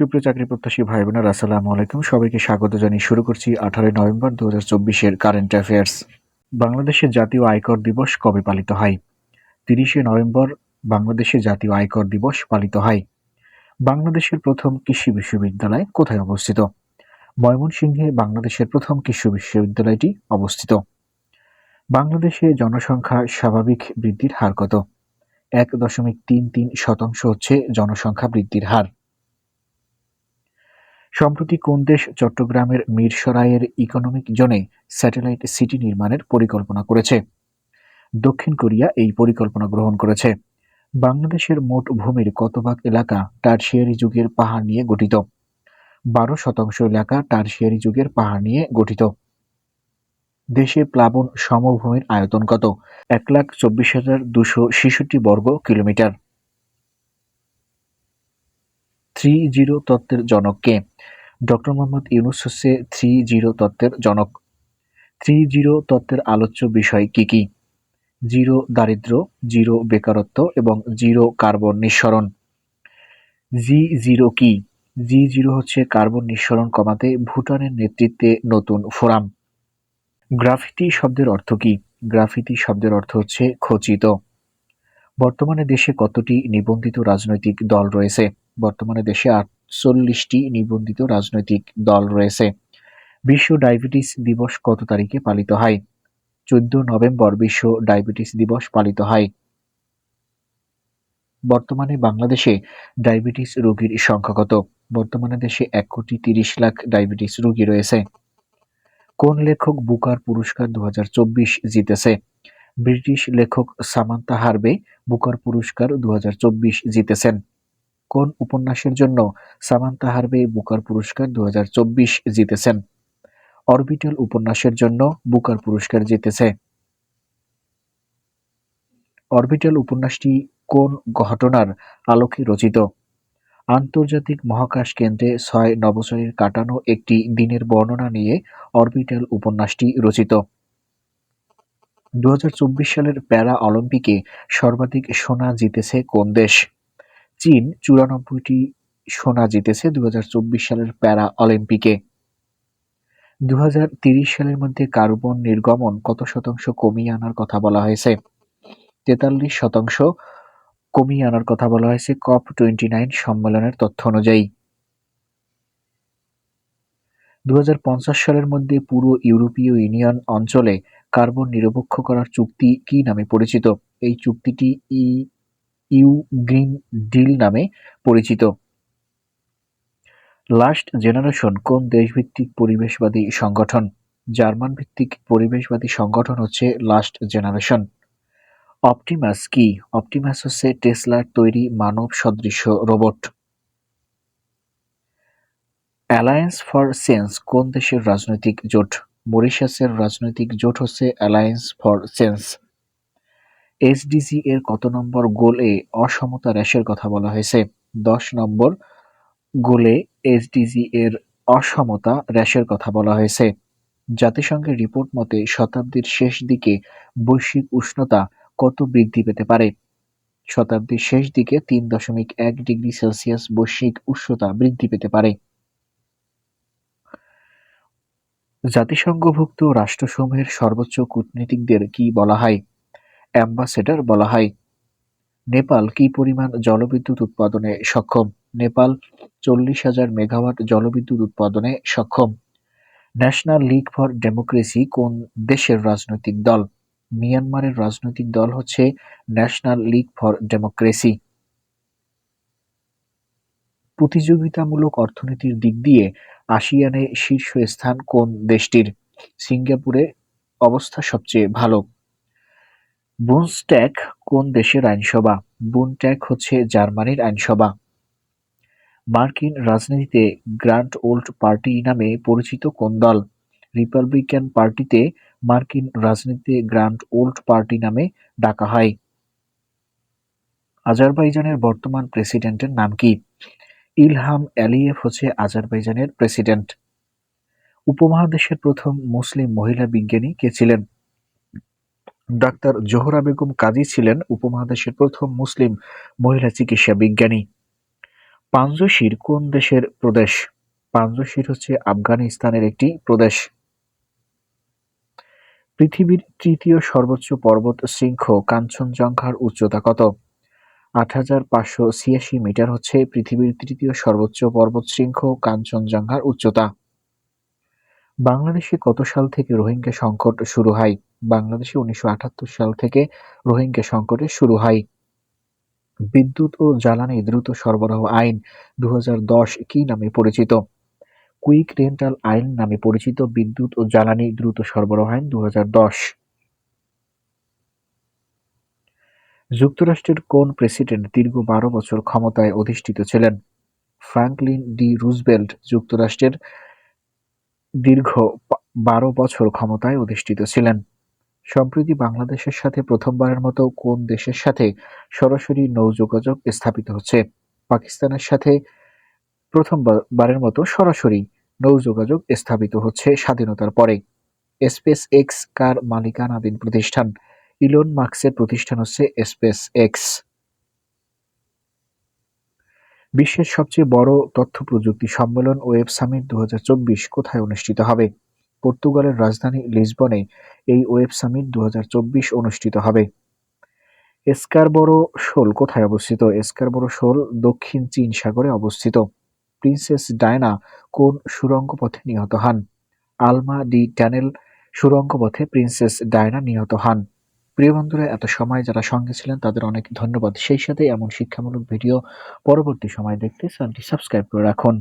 সুপ্রিয় চাকরি প্রত্যাশী ভাই বোনেরা আসসালামু আলাইকুম। সবাইকে স্বাগত জানিয়ে শুরু করছি আঠারোই নভেম্বর দু হাজার চব্বিশের কারেন্ট অ্যাফেয়ার্স বাংলাদেশের জাতীয় আয়কর দিবস কবে পালিত হয়? তিরিশে নভেম্বর বাংলাদেশে জাতীয় আয়কর দিবস পালিত হয়। বাংলাদেশের প্রথম কৃষি বিশ্ববিদ্যালয় কোথায় অবস্থিত? ময়মনসিংহে বাংলাদেশের প্রথম কৃষি বিশ্ববিদ্যালয়টি অবস্থিত। বাংলাদেশে জনসংখ্যা স্বাভাবিক বৃদ্ধির হার কত? এক দশমিক তিন তিন শতাংশ হচ্ছে জনসংখ্যা বৃদ্ধির হার। সম্প্রতি কোন দেশ চট্টগ্রামের মিরসরাইয়ের ইকোনমিক জোনে স্যাটেলাইট সিটি নির্মাণের পরিকল্পনা করেছে? দক্ষিণ কোরিয়া এই পরিকল্পনা গ্রহণ করেছে। বাংলাদেশের মোট ভূমির কত ভাগ এলাকা টার্সিয়ারি যুগের পাহাড় নিয়ে গঠিত? বারো শতাংশ এলাকা টার্সিয়ারি যুগের পাহাড় নিয়ে গঠিত। দেশে প্লাবন সমভূমির আয়তন কত? এক লাখ চব্বিশ হাজার দুশো ছেষট্টি বর্গ কিলোমিটার। থ্রি জিরো তত্ত্বের জনক কে? ডক্টর মোহাম্মদ ইউনুস হচ্ছে থ্রি জিরো তত্ত্বের জনক। থ্রি জিরো তত্ত্বের আলোচ্য বিষয় কি কি? জিরো দারিদ্র জিরো বেকারত্ব এবং জিরো কার্বন নিঃসরণ। জি জিরো কি? জি জিরো হচ্ছে কার্বন নিঃসরণ কমাতে ভুটানের নেতৃত্বে নতুন ফোরাম। গ্রাফিতি শব্দের অর্থ কি? গ্রাফিতি শব্দের অর্থ হচ্ছে খচিত। বর্তমানে দেশে কতটি নিবন্ধিত রাজনৈতিক দল রয়েছে? বর্তমানে দেশে আটচল্লিশটি নিবন্ধিত রাজনৈতিক দল রয়েছে। বিশ্ব ডায়াবেটিস দিবস কত তারিখে পালিত হয়? চোদ্দ নভেম্বর বিশ্ব ডায়াবেটিস দিবস পালিত হয়। বর্তমানে বাংলাদেশে ডায়াবেটিস রোগীর সংখ্যা কত? বর্তমানে দেশে এক কোটি তিরিশ লাখ ডায়াবেটিস রোগী রয়েছে। কোন লেখক বুকার পুরস্কার দু হাজার চব্বিশ জিতেছে? ব্রিটিশ লেখক সামান্তা হারবে বুকার পুরস্কার দু হাজার চব্বিশ জিতেছেন। কোন উপন্যাসের জন্য সামান্তা হারবে বুকার পুরস্কার দুহাজার চব্বিশ জিতেছেন? অরবিটাল উপন্যাসের জন্য বুকার পুরস্কার জিতেছে। অরবিটাল উপন্যাসটি কোন ঘটনার আলোকে রচিত? আন্তর্জাতিক মহাকাশ কেন্দ্রে ছয় নবছরের কাটানো একটি দিনের বর্ণনা নিয়ে অরবিটাল উপন্যাসটি রচিত। দু হাজার চব্বিশ সালের প্যারা অলিম্পিকে সর্বাধিক সোনা জিতেছে কোন দেশ? চীন চুরানব্বইটি সোনা জিতেছে দুহাজার চব্বিশ সালের প্যারা অলিম্পিকে। দু সালের মধ্যে কার্বন নির্গমন কত শতাংশ কমিয়ে আনার কথা বলা হয়েছে? তেতাল্লিশ শতাংশ কমিয়ে আনার কথা বলা হয়েছে কপ টোয়েন্টি নাইন সম্মেলনের তথ্য অনুযায়ী। দু হাজার পঞ্চাশ সালের মধ্যে পুরো ইউরোপীয় ইউনিয়ন অঞ্চলে কার্বন নিরপেক্ষ করার চুক্তি কি নামে পরিচিত? এই চুক্তিটি ই ইউ গ্রিন ডিল নামে পরিচিত। লাস্ট জেনারেশন কোন দেশভিত্তিক পরিবেশবাদী সংগঠন? জার্মান ভিত্তিক পরিবেশবাদী সংগঠন হচ্ছে লাস্ট জেনারেশন। অপটিমাস কি? অপটিমাস হচ্ছে টেসলার তৈরি মানব সদৃশ্য রোবট। অ্যালায়েন্স ফর সেন্স কোন দেশের রাজনৈতিক জোট? মরিশাসের রাজনৈতিক জোট হচ্ছে অ্যালায়েন্স ফর সেন্স। এসডিজি এর কত নম্বর গোলে অসমতা হ্রাসের কথা বলা হয়েছে? দশ নম্বর গোলে এসডিজি এর অসমতা হ্রাসের কথা বলা হয়েছে। জাতিসংঘের রিপোর্ট মতে শতাব্দীর শেষ দিকে বৈশ্বিক উষ্ণতা কত বৃদ্ধি পেতে পারে? শতাব্দীর শেষ দিকে তিন দশমিক এক ডিগ্রি সেলসিয়াস বৈশ্বিক উষ্ণতা বৃদ্ধি পেতে পারে। জাতিসংঘভুক্ত রাষ্ট্রসমূহের সর্বোচ্চ কূটনীতিকদের কি বলা হয়? অ্যাম্বাসেডর বলা হয়। নেপাল কি পরিমাণ জলবিদ্যুৎ উৎপাদনে সক্ষম? নেপাল চল্লিশ হাজার মেগাওয়াট জলবিদ্যুৎ উৎপাদনে সক্ষম। ন্যাশনাল লীগ ফর ডেমোক্রেসি কোন দেশের রাজনৈতিক দল? মিয়ানমারের রাজনৈতিক দল হচ্ছে ন্যাশনাল লীগ ফর ডেমোক্রেসি। প্রতিযোগিতামূলক অর্থনীতির দিক দিয়ে আসিয়ানে শীর্ষ স্থান কোন দেশটির? সিঙ্গাপুরে অবস্থা সবচেয়ে ভালো। বুনস্ট্যাক কোন দেশের আইনসভা? বুনট্যাক হচ্ছে জার্মানির আইনসভা। মার্কিন রাজনীতিতে গ্র্যান্ড ওল্ড পার্টি নামে পরিচিত কোন দল? রিপাবলিকান পার্টিতে মার্কিন রাজনীতিতে গ্র্যান্ড ওল্ড পার্টি নামে ডাকা হয়। আজারবাইজানের বর্তমান প্রেসিডেন্টের নাম কি? ইলহাম অ্যালিয়েভ হচ্ছে আজারবাইজানের প্রেসিডেন্ট। উপমহাদেশের প্রথম মুসলিম মহিলা বিজ্ঞানী কে ছিলেন? ডাক্তার জোহরা বেগম কাজী ছিলেন উপমহাদেশের প্রথম মুসলিম মহিলা চিকিৎসা বিজ্ঞানী। পাঞ্জশির কোন দেশের প্রদেশ? পাঞ্জশির হচ্ছে আফগানিস্তানের একটি প্রদেশ। পৃথিবীর তৃতীয় সর্বোচ্চ পর্বত শৃঙ্খ কাঞ্চনজঙ্ঘার উচ্চতা কত? আট হাজার পাঁচশো ছিয়াশি মিটার হচ্ছে পৃথিবীর তৃতীয় সর্বোচ্চ পর্বত শৃঙ্খ কাঞ্চনজঙ্ঘার উচ্চতা। বাংলাদেশে কত সাল থেকে রোহিঙ্গা সংকট শুরু হয়? বাংলাদেশে উনিশশো আটাত্তর সাল থেকে রোহিঙ্গা সংকটের শুরু হয়। বিদ্যুৎ ও জ্বালানি দ্রুত সরবরাহ আইন দু কি নামে পরিচিত? কুইক রেন্টাল আইন নামে পরিচিত বিদ্যুৎ ও জ্বালানি দ্রুত সরবরাহ আইন দু যুক্তরাষ্ট্রের কোন প্রেসিডেন্ট দীর্ঘ বারো বছর ক্ষমতায় অধিষ্ঠিত ছিলেন? ফ্রাঙ্কলিন ডি রুজবেল্ট যুক্তরাষ্ট্রের দীর্ঘ বারো বছর ক্ষমতায় অধিষ্ঠিত ছিলেন। সম্প্রতি বাংলাদেশের সাথে প্রথমবারের মতো কোন দেশের সাথে সরাসরি নৌ যোগাযোগ স্থাপিত হচ্ছে? পাকিস্তানের সাথে প্রথমবারের মতো সরাসরি নৌ যোগাযোগ স্থাপিত হচ্ছে স্বাধীনতার পরে। স্পেস এক্স কার মালিকানাধীন প্রতিষ্ঠান। ইলন মার্কসের প্রতিষ্ঠান হচ্ছে স্পেস এক্স বিশ্বের সবচেয়ে বড় তথ্য প্রযুক্তি সম্মেলন ওয়েব সামিট দু হাজার চব্বিশ কোথায় অনুষ্ঠিত হবে? পর্তুগালের রাজধানী লিসবনে এই ওয়েব সামিট দু হাজার চব্বিশ অনুষ্ঠিত হবে। এসকারবরো শোল কোথায় অবস্থিত? এসকারবরো শোল দক্ষিণ চীন সাগরে অবস্থিত। প্রিন্সেস ডায়না কোন সুরঙ্গ পথে নিহত হন? আলমা ডি ট্যানেল সুরঙ্গ পথে প্রিন্সেস ডায়না নিহত হন। প্রিয় বন্ধুরা, এত সময় যারা সঙ্গে ছিলেন, তাদের অনেক ধন্যবাদ। সেই সাথে এমন শিক্ষামূলক ভিডিও পরবর্তী সময় দেখতে চ্যানেলটি সাবস্ক্রাইব করে রাখুন।